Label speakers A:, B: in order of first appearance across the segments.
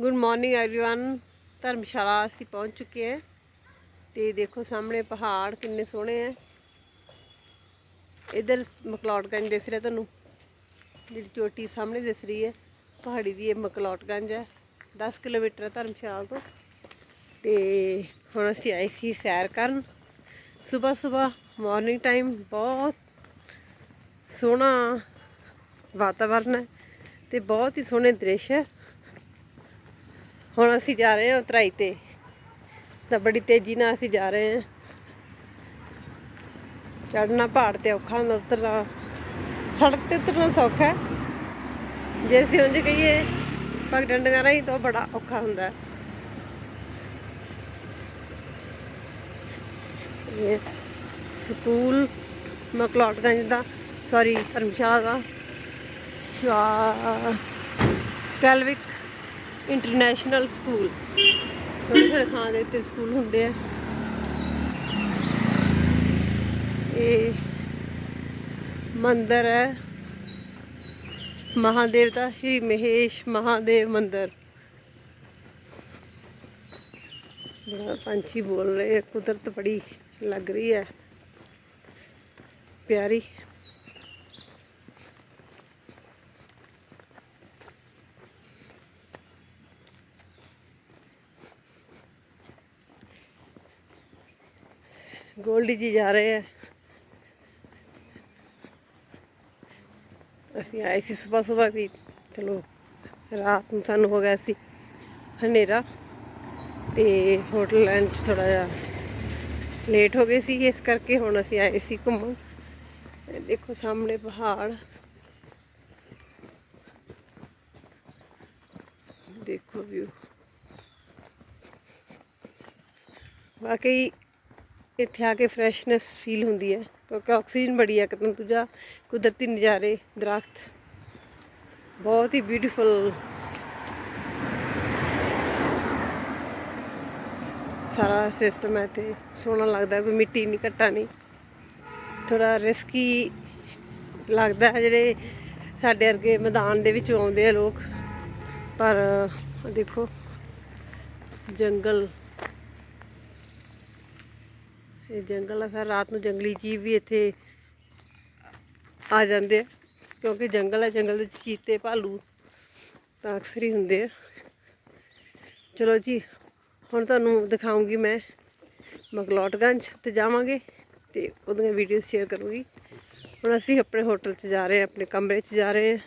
A: Good morning everyone ਧਰਮਸ਼ਾਲਾ ਅਸੀਂ ਪਹੁੰਚ ਚੁੱਕੇ ਹਾਂ ਤੇ ਦੇਖੋ ਸਾਹਮਣੇ ਪਹਾੜ ਕਿੰਨੇ ਸੋਹਣੇ ਹੈ ਇਧਰ ਮਕਲੌਟਗੰਜ ਦਿਸ ਰਿਹਾ ਤੁਹਾਨੂੰ ਜਿਹੜੀ ਚੋਟੀ ਸਾਹਮਣੇ ਦਿਸ ਰਹੀ ਹੈ ਪਹਾੜੀ ਦੀ ਇਹ ਮਕਲੌਟਗੰਜ ਹੈ 10 ਕਿਲੋਮੀਟਰ ਹੈ ਧਰਮਸ਼ਾਲਾ ਤੋਂ ਤੇ ਹੁਣ ਅਸੀਂ ਆਏ ਸੀ ਸੈਰ ਕਰਨ ਸਵੇਰ ਸਵੇਰ ਮਾਰਨਿੰਗ ਟਾਈਮ ਬਹੁਤ ਸੋਹਣਾ ਵਾਤਾਵਰਨ ਹੈ ਤੇ ਬਹੁਤ ਹੀ ਸੋਹਣੇ ਦ੍ਰਿਸ਼ ਹੈ ਹੁਣ ਅਸੀਂ ਜਾ ਰਹੇ ਹਾਂ ਉਤਰਾਈ ਤੇ। ਤਾਂ ਬੜੀ ਤੇਜ਼ੀ ਨਾਲ ਅਸੀਂ ਜਾ ਰਹੇ ਹਾਂ। ਚੜਨਾ ਪਹਾੜ ਤੇ ਔਖਾ ਹੁੰਦਾ, ਉਤਰਨਾ। ਸੜਕ ਤੇ ਉਤਰਨਾ ਸੌਖਾ ਹੈ। ਜੇ ਅਸੀਂ ਉਂਝ ਕਹੀਏ ਪਗ ਡੰਡੀਆਂ ਰਾਹੀਂ ਤਾਂ ਬੜਾ ਔਖਾ ਹੁੰਦਾ। ਹੈ ਇਹ ਸਕੂਲ, ਮਕਲੋਟਗੰਜ ਦਾ ਸੌਰੀ ਧਰਮਸ਼ਾਲਾ ਦਾ ਸ਼ਾ ਕੈਲਵਿਕ ਇੰਟਰਨੈਸ਼ਨਲ ਸਕੂਲ। ਥੋੜੇ ਥੋੜੇ ਥਾਂ ਦੇ ਉੱਤੇ ਸਕੂਲ ਹੁੰਦੇ ਆ। ਇਹ ਮੰਦਰ ਹੈ। ਮਹਾਦੇਵ ਦਾ, ਸ਼੍ਰੀ ਮਹੇਸ਼ ਮਹਾਦੇਵ ਮੰਦਰ। ਬੜਾ ਪੰਛੀ ਬੋਲ ਰਹੇ ਕੁਦਰਤ ਬੜੀ ਲੱਗ ਰਹੀ ਹੈ। ਪਿਆਰੀ। ਗੋਲਡੀ ਜੀ ਜਾ ਰਹੇ ਹੈ ਅਸੀਂ ਆਏ ਸੀ ਸਵੇਰ ਸਵੇਰ ਵੀ ਚਲੋ, ਰਾਤ ਨੂੰ ਸਾਨੂੰ ਹੋ ਗਿਆ ਸੀ ਹਨੇਰਾ ਤੇ ਹੋਟਲ ਲੈਣ ਚ ਥੋੜਾ ਜਿਹਾ ਲੇਟ ਹੋ ਗਏ ਸੀ। ਇਸ ਕਰਕੇ ਹੁਣ ਅਸੀਂ ਆਏ ਸੀ ਘੁੰਮਣ। ਦੇਖੋ ਸਾਹਮਣੇ ਪਹਾੜ। ਦੇਖੋ ਵਿਊ ਵਾਕਈ ਇੱਥੇ ਆ ਕੇ ਫਰੈਸ਼ਨੈਸ ਫੀਲ ਹੁੰਦੀ ਹੈ, ਕਿਉਂਕਿ ਆਕਸੀਜਨ ਬੜੀ ਹੈ ਕਿਤੋਂ ਦੂਜਾ ਕੁਦਰਤੀ ਨਜ਼ਾਰੇ, ਦਰਖਤ। ਬਹੁਤ ਹੀ ਬਿਊਟੀਫੁਲ ਸਾਰਾ ਸਿਸਟਮ ਹੈ ਤੇ ਸੋਹਣਾ ਲੱਗਦਾ, ਕੋਈ ਮਿੱਟੀ ਨਹੀਂ, ਘੱਟਾ ਨਹੀਂ। ਥੋੜਾ ਰਿਸਕੀ ਲੱਗਦਾ ਜਿਹੜੇ ਸਾਡੇ ਵਰਗੇ ਮੈਦਾਨ ਦੇ ਵਿੱਚ ਆਉਂਦੇ ਆ ਲੋਕ। ਪਰ ਦੇਖੋ, ਜੰਗਲ। ਇਹ ਜੰਗਲ ਆ, ਫਿਰ ਰਾਤ ਨੂੰ ਜੰਗਲੀ ਜੀਵ ਵੀ ਇੱਥੇ ਆ ਜਾਂਦੇ ਆ, ਕਿਉਂਕਿ ਜੰਗਲ ਹੈ ਜੰਗਲ ਦੇ ਚੀਤੇ ਭਾਲੂ ਤਾਂ ਅਕਸਰ ਹੀ ਹੁੰਦੇ ਆ। ਚਲੋ ਜੀ, ਹੁਣ ਤੁਹਾਨੂੰ ਦਿਖਾਉਂਗੀ ਮੈਂ ਮਕਲੌਟਗੰਜ ਤੇ ਜਾਵਾਂਗੇ ਤੇ ਉਹਦੀਆਂ ਵੀਡੀਓ ਸ਼ੇਅਰ ਕਰੂੰਗੀ। ਹੁਣ ਅਸੀਂ ਆਪਣੇ ਹੋਟਲ 'ਚ ਜਾ ਰਹੇ ਹਾਂ, ਆਪਣੇ ਕਮਰੇ 'ਚ ਜਾ ਰਹੇ ਹਾਂ।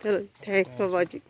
A: ਚਲੋ ਥੈਂਕਸ ਫॉर ਵਾਚਿੰਗ